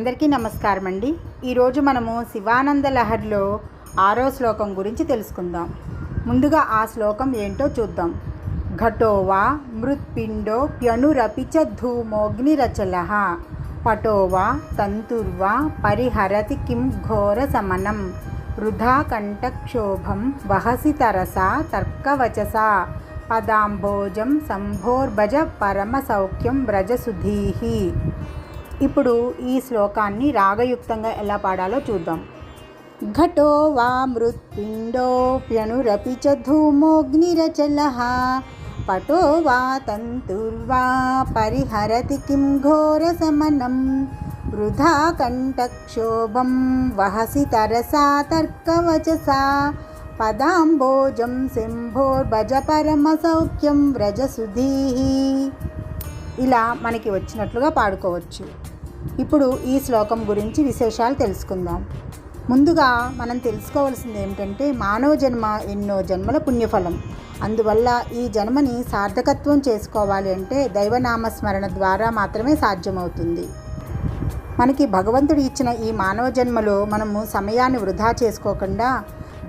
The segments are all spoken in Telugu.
అందరికీ నమస్కారం అండి ఈరోజు మనము శివానంద లహరిలో ఆరో శ్లోకం గురించి తెలుసుకుందాం. ముందుగా ఆ శ్లోకం ఏంటో చూద్దాం. ఘటోవా మృత్పిండో ప్యనురపిచ ధూమోగ్నిరచల. పటోవా తంతుర్వా పరిహరతి కిం ఘోర సమనం. వృధా కంఠక్షోభం వహసి తరసా తర్కవచసా. పదాంభోజం సంభోర్భజ పరమ సౌఖ్యం వ్రజసుధీహి. ఇప్పుడు ఈ శ్లోకాన్ని రాగయుక్తంగా ఎలా పాడాలో చూద్దాం. ఘటో వా మృత్పిండోప్యనురపి చ పటో వా తంతుర్వా పరిహరతి కిం ఘోరశమనం. వృధా కంఠక్షోభం వహసి తరసా తర్కవచసా. పదాంబోజం శంభోర్భజ పరమ సౌఖ్యం వ్రజసుధీహి ఇలా మనకి వచ్చినట్లుగా పాడుకోవచ్చు. ఇప్పుడు ఈ శ్లోకం గురించి విశేషాలు తెలుసుకుందాం. ముందుగా మనం తెలుసుకోవాల్సింది ఏమిటంటే మానవ జన్మ ఎన్నో జన్మల పుణ్యఫలం. అందువల్ల ఈ జన్మని సార్థకత్వం చేసుకోవాలి అంటే దైవనామస్మరణ ద్వారా మాత్రమే సాధ్యమవుతుంది. మనకి భగవంతుడు ఇచ్చిన ఈ మానవ జన్మలో మనము సమయాన్ని వృధా చేసుకోకుండా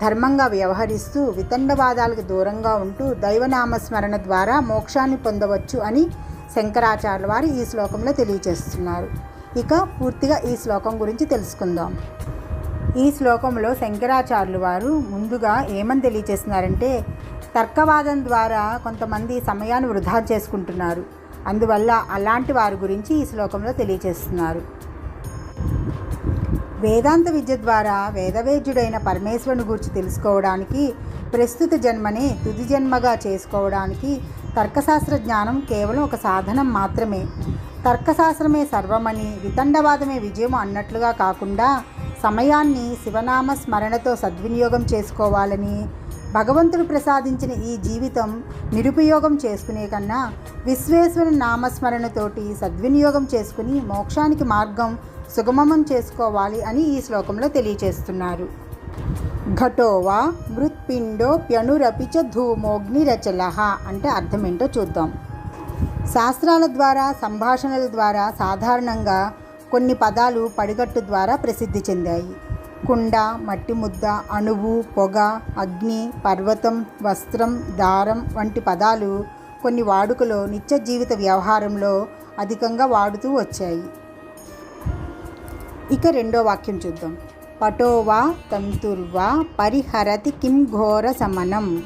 ధర్మంగా వ్యవహరిస్తూ వితండవాదాలకు దూరంగా ఉంటూ దైవనామస్మరణ ద్వారా మోక్షాన్ని పొందవచ్చు అని శంకరాచార్య వారు ఈ శ్లోకంలో తెలియచేస్తున్నారు ఇక పూర్తిగా ఈ శ్లోకం గురించి తెలుసుకుందాం. ఈ శ్లోకంలో శంకరాచార్యులు వారు ముందుగా ఏమని తెలియచేస్తున్నారంటే తర్కవాదం ద్వారా కొంతమంది సమయాన్ని వృధా చేసుకుంటున్నారు. అందువల్ల అలాంటి వారి గురించి ఈ శ్లోకంలో తెలియచేస్తున్నారు. వేదాంత విద్య ద్వారా వేదవేద్యుడైన పరమేశ్వరుని గురించి తెలుసుకోవడానికి ప్రస్తుత జన్మని తుది జన్మగా చేసుకోవడానికి తర్కశాస్త్ర జ్ఞానం కేవలం ఒక సాధనం మాత్రమే. తర్కశాస్త్రమే సర్వమని వితండవాదమే విజయం అన్నట్లుగా కాకుండా సమయాన్ని శివనామ స్మరణతో సద్వినియోగం చేసుకోవాలని భగవంతుడు ప్రసాదించిన ఈ జీవితం నిరుపయోగం చేసుకునే కన్నా విశ్వేశ్వర నామస్మరణతోటి సద్వినియోగం చేసుకుని మోక్షానికి మార్గం సుగమం చేసుకోవాలి అని ఈ శ్లోకంలో తెలియచేస్తున్నారు. ఘటోవా మృత్పిండో ప్యనురపి చ ధూమోగ్నిరచల అంటే అర్థం ఏంటో చూద్దాం. శాస్త్రాల ద్వారా సంభాషణల ద్వారా సాధారణంగా కొన్ని పదాలు పడిగట్టు ద్వారా ప్రసిద్ధి చెందాయి. కుండ మట్టి ముద్ద అణువు పొగ అగ్ని పర్వతం వస్త్రం దారం వంటి పదాలు కొన్ని వాడుకలో నిత్య జీవిత వ్యవహారంలో అధికంగా వాడుతూ వచ్చాయి. ఇక రెండో వాక్యం చూద్దాం. పటోవా తంతుర్వా పరిహరతి కిం ఘోర సమనం.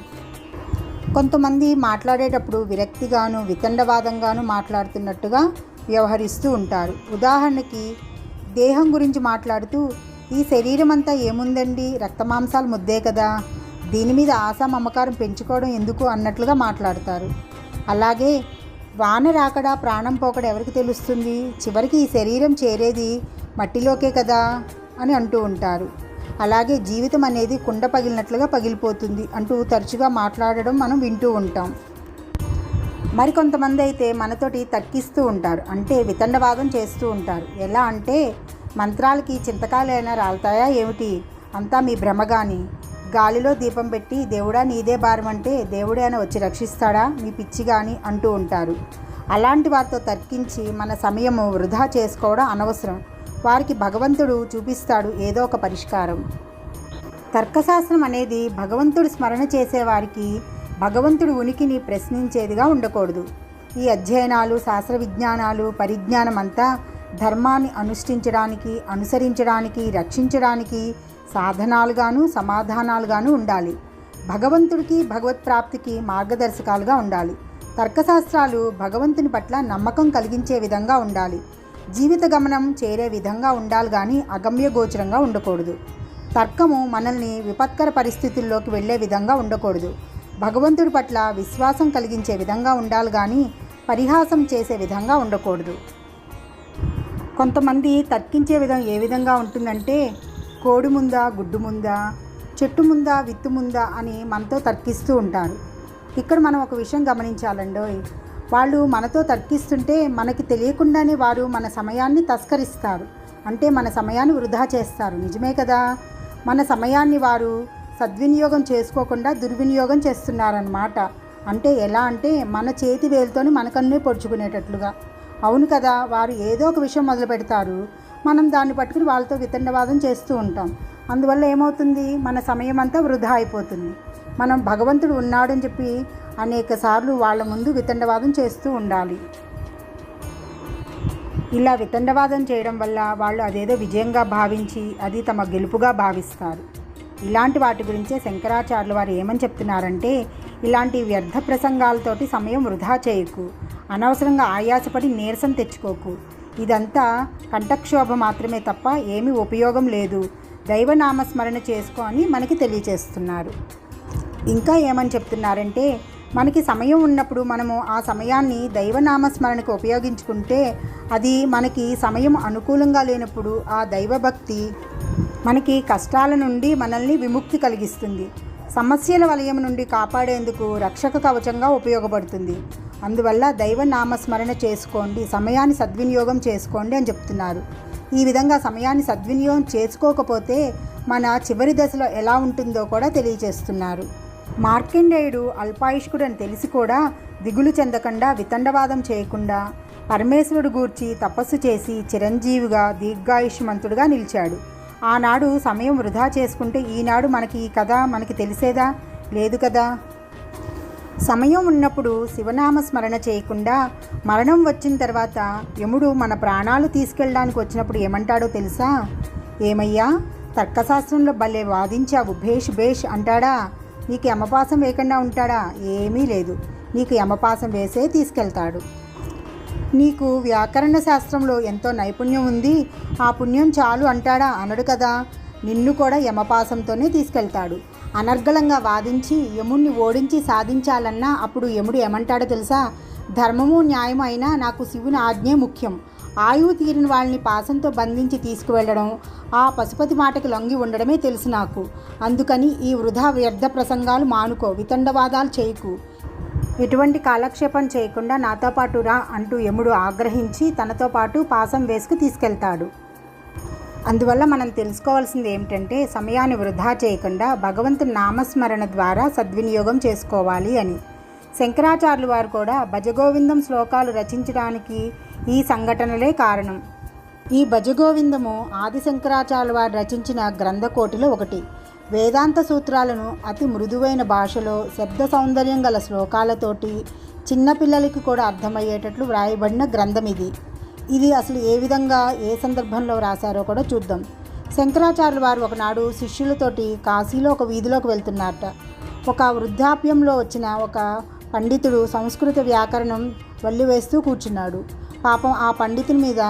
కొంతమంది మాట్లాడేటప్పుడు విరక్తిగాను వితండవాదంగాను మాట్లాడుతున్నట్టుగా వ్యవహరిస్తూ ఉంటారు. ఉదాహరణకి దేహం గురించి మాట్లాడుతూ ఈ శరీరం అంతా ఏముందండి రక్తమాంసాలు ముద్దే కదా. దీని మీద ఆశ మమకారం పెంచుకోవడం ఎందుకు? అన్నట్లుగా మాట్లాడతారు. అలాగే వాన రాకడా ప్రాణం పోకడ ఎవరికి తెలుస్తుంది? చివరికి ఈ శరీరం చేరేది మట్టిలోకే కదా అని అంటూ ఉంటారు. అలాగే జీవితం అనేది కుండ పగిలినట్లుగా పగిలిపోతుంది అంటూ తరచుగా మాట్లాడడం మనం వింటూ ఉంటాం. మరికొంతమంది అయితే మనతోటి తక్కిస్తూ ఉంటారు. అంటే వితండవాదం చేస్తూ ఉంటారు. ఎలా అంటే మంత్రాలకి చింతకాయలైనా రాలుతాయా ఏమిటి? అంతా మీ భ్రమ కానీ గాలిలో దీపం పెట్టి దేవుడా నీదే భారం అంటే దేవుడే అని వచ్చి రక్షిస్తాడా? మీ పిచ్చి కానీ అంటూ ఉంటారు. అలాంటి వారితో తర్కించి మన సమయము వృధా చేసుకోవడం అనవసరం. వారికి భగవంతుడు చూపిస్తాడు ఏదో ఒక పరిష్కారం. తర్కశాస్త్రం అనేది భగవంతుడు స్మరణ చేసేవారికి భగవంతుడు ఉనికిని ప్రశ్నించేదిగా ఉండకూడదు. ఈ అధ్యయనాలు శాస్త్ర విజ్ఞానాలు పరిజ్ఞానం అంతా ధర్మాన్ని అనుష్ఠించడానికి అనుసరించడానికి రక్షించడానికి సాధనాలుగాను సమాధానాలుగాను ఉండాలి. భగవంతుడికి భగవత్ప్రాప్తికి మార్గదర్శకాలుగా ఉండాలి. తర్కశాస్త్రాలు భగవంతుని పట్ల నమ్మకం కలిగించే విధంగా ఉండాలి. జీవిత గమనం చేరే విధంగా ఉండాలి కానీ అగమ్యగోచరంగా ఉండకూడదు. తర్కము మనల్ని విపత్కర పరిస్థితుల్లోకి వెళ్ళే విధంగా ఉండకూడదు. భగవంతుడి పట్ల విశ్వాసం కలిగించే విధంగా ఉండాలి కానీ పరిహాసం చేసే విధంగా ఉండకూడదు. కొంతమంది తర్కించే విధం ఏ విధంగా ఉంటుందంటే కోడి ముందా గుడ్డు ముందా చెట్టు ముందా విత్తు ముందా అని మనతో తర్కిస్తూ ఉంటారు. ఇక్కడ మనం ఒక విషయం గమనించాలండోయ్. వాళ్ళు మనతో తర్కిస్తుంటే మనకి తెలియకుండానే వారు మన సమయాన్ని తస్కరిస్తారు. అంటే మన సమయాన్ని వృధా చేస్తారు. నిజమే కదా? మన సమయాన్ని వారు సద్వినియోగం చేసుకోకుండా దుర్వినియోగం చేస్తున్నారన్నమాట. అంటే ఎలా అంటే మన చేతి వేలుతోని మనకన్నే పొడుచుకునేటట్లుగా. అవును కదా? వారు ఏదో ఒక విషయం మొదలు పెడతారు. మనం దాన్ని పట్టుకుని వాళ్ళతో వితండవాదం చేస్తూ ఉంటాం. అందువల్ల ఏమవుతుంది? మన సమయం అంతా వృధా అయిపోతుంది. మనం భగవంతుడు ఉన్నాడని చెప్పి అనేక సార్లు వాళ్ళ ముందు వితండవాదం చేస్తూ ఉండాలి. ఇలా వితండవాదం చేయడం వల్ల వాళ్ళు అదేదో విజయంగా భావించి అది తమ గెలుపుగా భావిస్తారు. ఇలాంటి వాటి గురించే శంకరాచార్యులు వారు ఏమని చెప్తున్నారంటే ఇలాంటి వ్యర్థ ప్రసంగాలతోటి సమయం వృధా చేయకు. అనవసరంగా ఆయాసపడి నీరసం తెచ్చుకోకు. ఇదంతా కంఠక్షోభ మాత్రమే తప్ప ఏమీ ఉపయోగం లేదు. దైవనామస్మరణ చేసుకో అని మనకి తెలియచేస్తున్నారు. ఇంకా ఏమని చెప్తున్నారంటే మనకి సమయం ఉన్నప్పుడు మనము ఆ సమయాన్ని దైవనామస్మరణకు ఉపయోగించుకుంటే అది మనకి సమయం అనుకూలంగా లేనప్పుడు ఆ దైవభక్తి మనకి కష్టాల నుండి మనల్ని విముక్తి కలిగిస్తుంది. సమస్యల వలయం నుండి కాపాడేందుకు రక్షక కవచంగా ఉపయోగపడుతుంది. అందువల్ల దైవ నామస్మరణ చేసుకోండి సమయాన్ని సద్వినియోగం చేసుకోండి అని చెప్తున్నారు. ఈ విధంగా సమయాన్ని సద్వినియోగం చేసుకోకపోతే మన చివరి దశలో ఎలా ఉంటుందో కూడా తెలియజేస్తున్నారు. మార్కండేయుడు అల్పాయుష్కుడని తెలిసి కూడా దిగులు చెందకుండా వితండవాదం చేయకుండా పరమేశ్వరుడు గూర్చి తపస్సు చేసి చిరంజీవిగా దీర్ఘాయుష్మంతుడుగా నిలిచాడు. ఆనాడు సమయం వృధా చేసుకుంటే ఈనాడు మనకి ఈ కథ మనకి తెలిసేదా? లేదు కదా? సమయం ఉన్నప్పుడు శివనామ స్మరణ చేయకుండా మరణం వచ్చిన తర్వాత యముడు మన ప్రాణాలు తీసుకెళ్ళడానికి వచ్చినప్పుడు ఏమంటాడో తెలుసా? ఏమయ్యా తర్కశాస్త్రంలో భలే వాదించావు భేష్ భేష్ అంటాడా? నీకు యమపాసం వేయకుండా ఉంటాడా? ఏమీ లేదు. నీకు యమపాసం వేసే తీసుకెళ్తాడు. నీకు వ్యాకరణ శాస్త్రంలో ఎంతో నైపుణ్యం ఉంది. ఆ పుణ్యం చాలు అంటాడా? అనడు కదా. నిన్ను కూడా యమపాసంతోనే తీసుకెళ్తాడు. అనర్గళంగా వాదించి యముణ్ణి ఓడించి సాధించాలన్నా అప్పుడు యముడు ఏమంటాడో తెలుసా? ధర్మము న్యాయం అయినా నాకు శివుని ఆజ్ఞే ముఖ్యం. ఆయువు తీరిన వాళ్ళని పాసంతో బంధించి తీసుకువెళ్ళడం ఆ పశుపతి మాటకి లొంగి ఉండడమే తెలుసు నాకు. అందుకని ఈ వృధా వ్యర్థ ప్రసంగాలు మానుకో వితండవాదాలు చేయకు. ఎటువంటి కాలక్షేపం చేయకుండా నాతో పాటు రా అంటూ యముడు ఆగ్రహించి తనతో పాటు పాసం వేసుకు తీసుకెళ్తాడు. అందువల్ల మనం తెలుసుకోవాల్సింది ఏమిటంటే సమయాన్ని వృధా చేయకుండా భగవంతుని నామస్మరణ ద్వారా సద్వినియోగం చేసుకోవాలి అని. శంకరాచార్యులు వారు కూడా భజగోవిందం శ్లోకాలు రచించడానికి ఈ సంఘటనలే కారణం. ఈ భజగోవిందము ఆదిశంకరాచార్య వారు రచించిన గ్రంథకోటిలో ఒకటి. వేదాంత సూత్రాలను అతి మృదువైన భాషలో శబ్ద సౌందర్యం గల శ్లోకాలతోటి చిన్నపిల్లలకి కూడా అర్థమయ్యేటట్లు వ్రాయబడిన గ్రంథం ఇది. ఇది అసలు ఏ విధంగా ఏ సందర్భంలో రాశారో కూడా చూద్దాం. శంకరాచార్యుల వారు ఒకనాడు శిష్యులతోటి కాశీలో ఒక వీధిలోకి వెళ్తున్నారట. ఒక వృద్ధాప్యంలో వచ్చిన ఒక పండితుడు సంస్కృత వ్యాకరణం వల్లివేస్తూ కూర్చున్నాడు. పాపం ఆ పండితుని మీద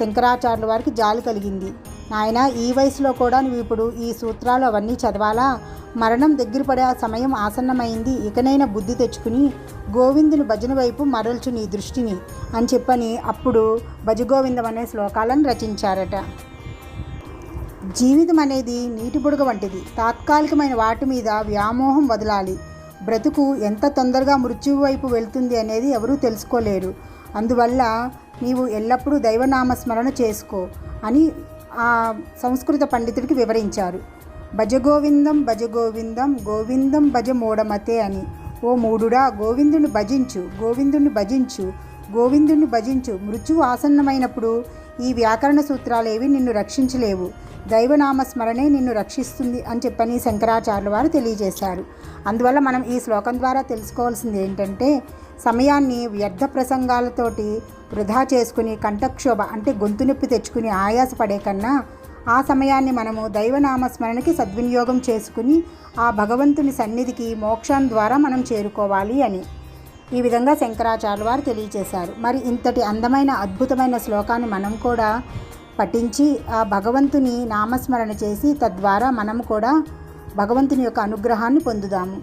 శంకరాచార్యుల వారికి జాలి కలిగింది. నాయన ఈ వయసులో కూడా నువ్వు ఇప్పుడు ఈ సూత్రాలు అవన్నీ చదవాలా? మరణం దగ్గర పడే సమయం ఆసన్నమైంది. ఇకనైనా బుద్ధి తెచ్చుకుని గోవిందుని భజన వైపు మరల్చు నీ దృష్టిని అని చెప్పని అప్పుడు భజగోవిందం అనే శ్లోకాలను రచించారట. జీవితం అనేది నీటి బుడగ వంటిది. తాత్కాలికమైన వాటి మీద వ్యామోహం వదలాలి. బ్రతుకు ఎంత తొందరగా మృత్యువు వైపు వెళ్తుంది అనేది ఎవరూ తెలుసుకోలేరు. అందువల్ల నీవు ఎల్లప్పుడూ దైవనామస్మరణ చేసుకో అని ఆ సంస్కృత పండితుడికి వివరించారు. భజగోవిందం భజగోవిందం గోవిందం భజ మూఢమతే అని. ఓ మూడుడా గోవిందుని భజించు గోవిందుని భజించు గోవిందుని భజించు. మృత్యు ఆసన్నమైనప్పుడు ఈ వ్యాకరణ సూత్రాలేవి నిన్ను రక్షించలేవు. దైవనామస్మరణే నిన్ను రక్షిస్తుంది అని చెప్పని శంకరాచార్యుల వారు తెలియజేశారు. అందువల్ల మనం ఈ శ్లోకం ద్వారా తెలుసుకోవాల్సింది ఏంటంటే సమయాన్ని వ్యర్థ ప్రసంగాలతోటి వృధా చేసుకుని కంఠక్షోభ అంటే గొంతు నొప్పి తెచ్చుకుని ఆయాసపడే కన్నా ఆ సమయాన్ని మనము దైవనామస్మరణకి సద్వినియోగం చేసుకుని ఆ భగవంతుని సన్నిధికి మోక్షం ద్వారా మనం చేరుకోవాలి అని. ఈ విధంగా శంకరాచార్యుల వారు తెలియజేశారు. మరి ఇంతటి అందమైన అద్భుతమైన శ్లోకాన్ని మనం కూడా పఠించి ఆ భగవంతుని నామస్మరణ చేసి తద్వారా మనం కూడా భగవంతుని యొక్క అనుగ్రహాన్ని పొందుదాము.